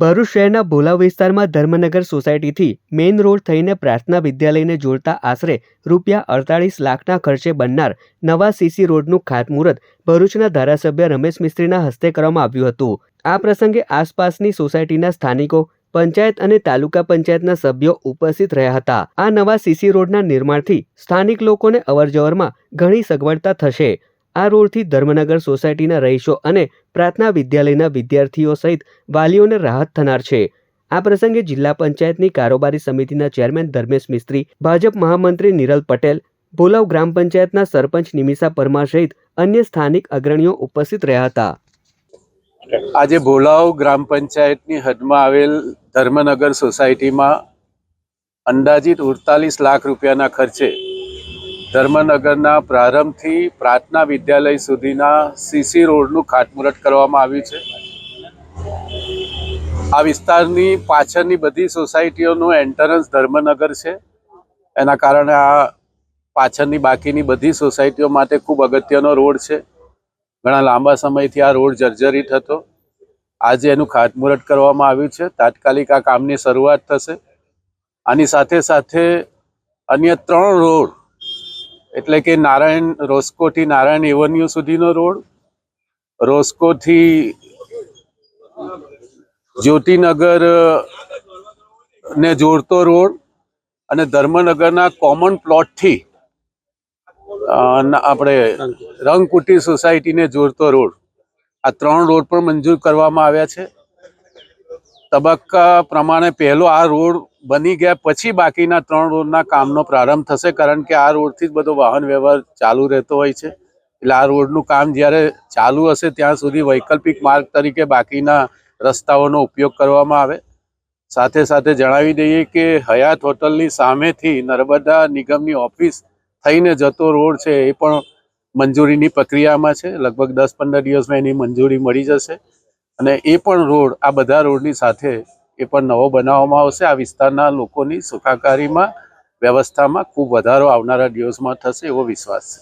ભરૂચ શહેરના ભોલા વિસ્તારમાં Dharmnagar સોસાયટીથી main road થઈને પ્રાર્થના વિદ્યાલયને જોડતા આશરે રૂપિયા અડતાળીસ લાખના ખર્ચે બનનાર નવા સીસી રોડનું ખાતમુહૂર્ત ભરૂચના ધારાસભ્ય રમેશ મિસ્ત્રીના હસ્તે કરવામાં આવ્યું હતું. આ પ્રસંગે આસપાસની સોસાયટીના સ્થાનિકો, પંચાયત અને તાલુકા પંચાયતના સભ્યો ઉપસ્થિત રહ્યા હતા. આ નવા સીસી રોડના નિર્માણથી સ્થાનિક લોકોને અવરજવરમાં ઘણી સગવડતા થશે. આ રોડથી ધર્મનગર સોસાયટીના રહીશો અને પ્રાર્થના વિદ્યાલયના વિદ્યાર્થીઓ સહિત વાલીઓને રાહત થનાર છે. આ પ્રસંગે જિલ્લા પંચાયતની કારોબારી સમિતિના ચેરમેન ધર્મેશ મિસ્ત્રી, ભાજપ મહામંત્રી નિરલ પટેલ, ભોલાવ ગ્રામ પંચાયતના સરપંચ નિમિષા પરમાર સહિત અન્ય સ્થાનિક અગ્રણીઓ ઉપસ્થિત રહ્યા હતા. આજે ભોલાવ ગ્રામ પંચાયતની હદમાં આવેલ ધર્મનગર સોસાયટીમાં અંદાજિત અડતાલીસ લાખ રૂપિયાના ખર્ચે ધર્મનગરના પ્રારંભથી પ્રાર્થના વિદ્યાલય સુધીના સીસી રોડનું ખાતમુહૂર્ત કરવામાં આવ્યું છે. આ વિસ્તારની પાછળની બધી સોસાયટીઓનું એન્ટરન્સ ધર્મનગર છે. એના કારણે આ પાછળની બાકીની બધી સોસાયટીઓ માટે ખૂબ અગત્યનો રોડ છે. ઘણા લાંબા સમયથી આ રોડ જર્જરિત હતો. આજે એનું ખાતમુહૂર્ત કરવામાં આવ્યું છે. તાત્કાલિક આ કામની શરૂઆત થશે. આની સાથે સાથે અન્ય ત્રણ રોડ એટલે કે નારાયણ, રોસ્કોથી નારાયણ એવન્યુ સુધીનો રોડ, રોસ્કોથી જ્યોતિનગર ને જોડતો રોડ, અને ધર્મનગરના કોમન પ્લોટથી આપણે રંગકુટી સોસાયટીને જોડતો રોડ. આ ત્રણ રોડ પણ મંજૂર કરવામાં આવ્યા છે. તબક્કા પ્રમાણે પહેલો આ રોડ બની ગયા પછી બાકીના ત્રણ રોડના કામનો પ્રારંભ થશે, કારણ કે આ રોડથી જ બધો વાહન વ્યવહાર ચાલુ રહેતો હોય છે. એટલે આ રોડનું કામ જ્યારે ચાલુ હશે, ત્યાં સુધી વૈકલ્પિક માર્ગ તરીકે બાકીના રસ્તાઓનો ઉપયોગ કરવામાં આવે. સાથે સાથે જણાવી દઈએ કે હયાત હોટલની સામેથી નર્મદા નિગમની ઓફિસ થઈને જતો રોડ છે, એ પણ મંજૂરીની પ્રક્રિયામાં છે. લગભગ દસ પંદર દિવસમાં એની મંજૂરી મળી જશે. અને એ પણ રોડ, આ બધા રોડની સાથે એ પણ નવો બનાવવામાં આવશે. આ વિસ્તારના લોકોની સુખાકારીમાં, વ્યવસ્થામાં ખૂબ વધારો આવનારા દિવસમાં થશે એવો વિશ્વાસ છે.